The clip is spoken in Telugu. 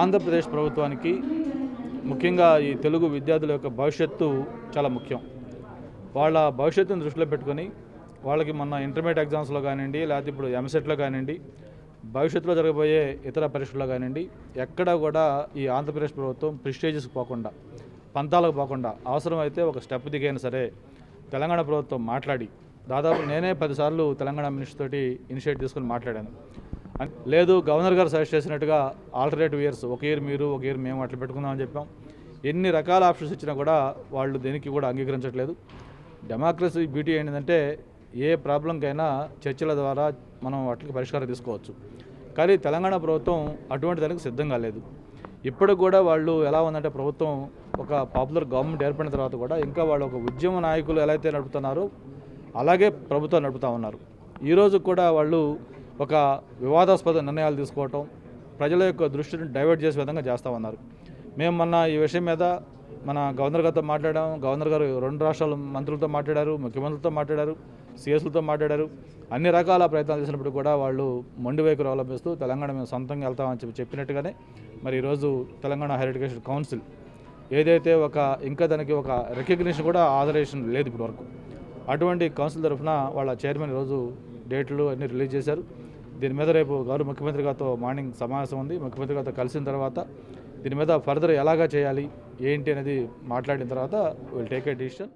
ఆంధ్రప్రదేశ్ ప్రభుత్వానికి ముఖ్యంగా ఈ తెలుగు విద్యార్థుల యొక్క భవిష్యత్తు చాలా ముఖ్యం. వాళ్ళ భవిష్యత్తును దృష్టిలో పెట్టుకొని వాళ్ళకి మొన్న ఇంటర్మీడియట్ ఎగ్జామ్స్లో కానివ్వండి లేకపోతే ఇప్పుడు ఎంసెట్లో కానివ్వండి భవిష్యత్తులో జరగబోయే ఇతర పరీక్షల్లో కానివ్వండి ఎక్కడా కూడా ఈ ఆంధ్రప్రదేశ్ ప్రభుత్వం ప్రిస్టేజెస్ పోకుండా పంతాలకు పోకుండా అవసరమైతే ఒక స్టెప్ దిగైనా సరే తెలంగాణ ప్రభుత్వం మాట్లాడి దాదాపు నేనే పదిసార్లు తెలంగాణ మినిస్టర్ తోటి ఇనిషియేట్ తీసుకుని మాట్లాడాను. లేదు గవర్నర్ గారు సజెస్ట్ చేసినట్టుగా ఆల్టర్నేటివ్ ఇయర్స్ ఒక ఇయర్ మీరు ఒక ఇయర్ మేము అట్లా పెట్టుకుందామని చెప్పాం. ఎన్ని రకాల ఆప్షన్స్ ఇచ్చినా కూడా వాళ్ళు దేనికి కూడా అంగీకరించట్లేదు. డెమోక్రసీ బ్యూటీ ఏంటంటే ఏ ప్రాబ్లంకైనా చర్చల ద్వారా మనం వాటికి పరిష్కారం తీసుకోవచ్చు. కానీ తెలంగాణ ప్రభుత్వం అటువంటి దానికి సిద్ధం కాలేదు ఇప్పుడు కూడా వాళ్ళు ఎలా ఉందంటే ప్రభుత్వం ఒక పాపులర్ గవర్నమెంట్ ఏర్పడిన తర్వాత కూడా ఇంకా వాళ్ళు ఒక ఉద్యమ నాయకులు ఎలా అయితే నడుపుతున్నారో అలాగే ప్రభుత్వం నడుపుతా ఉన్నారు. ఈరోజు కూడా వాళ్ళు ఒక వివాదాస్పద నిర్ణయాలు తీసుకోవటం ప్రజల యొక్క దృష్టిని డైవర్ట్ చేసే విధంగా చేస్తూ ఉన్నారు మేము మొన్న ఈ విషయం మీద మన గవర్నర్ గారితో మాట్లాడాం. గవర్నర్ గారు రెండు రాష్ట్రాల మంత్రులతో మాట్లాడారు ముఖ్యమంత్రులతో మాట్లాడారు సిఎస్లతో మాట్లాడారు. అన్ని రకాల ప్రయత్నాలు చేసినప్పుడు కూడా వాళ్ళు మొండి వైఖరి అవలంబిస్తూ తెలంగాణ మేము సొంతంగా వెళ్తామని చెప్పి చెప్పినట్టుగానే మరి ఈరోజు తెలంగాణ హైయర్ ఎడ్యుకేషన్ కౌన్సిల్ ఏదైతే ఒక ఇంకా దానికి ఒక రికగ్నిషన్ కూడా ఆదరేషన్ లేదు ఇప్పటివరకు. అటువంటి కౌన్సిల్ తరఫున వాళ్ళ చైర్మన్ ఈరోజు డేట్లు అన్ని రిలీజ్ చేశారు. దీని మీద రేపు గౌరవ ముఖ్యమంత్రి గారితో మార్నింగ్ సమావేశం ఉంది. ముఖ్యమంత్రి గారితో కలిసిన తర్వాత దీని మీద ఫర్దర్ ఎలాగా చేయాలి ఏంటి అనేది మాట్లాడిన తర్వాత విల్ టేక్ ఏ డిసిషన్.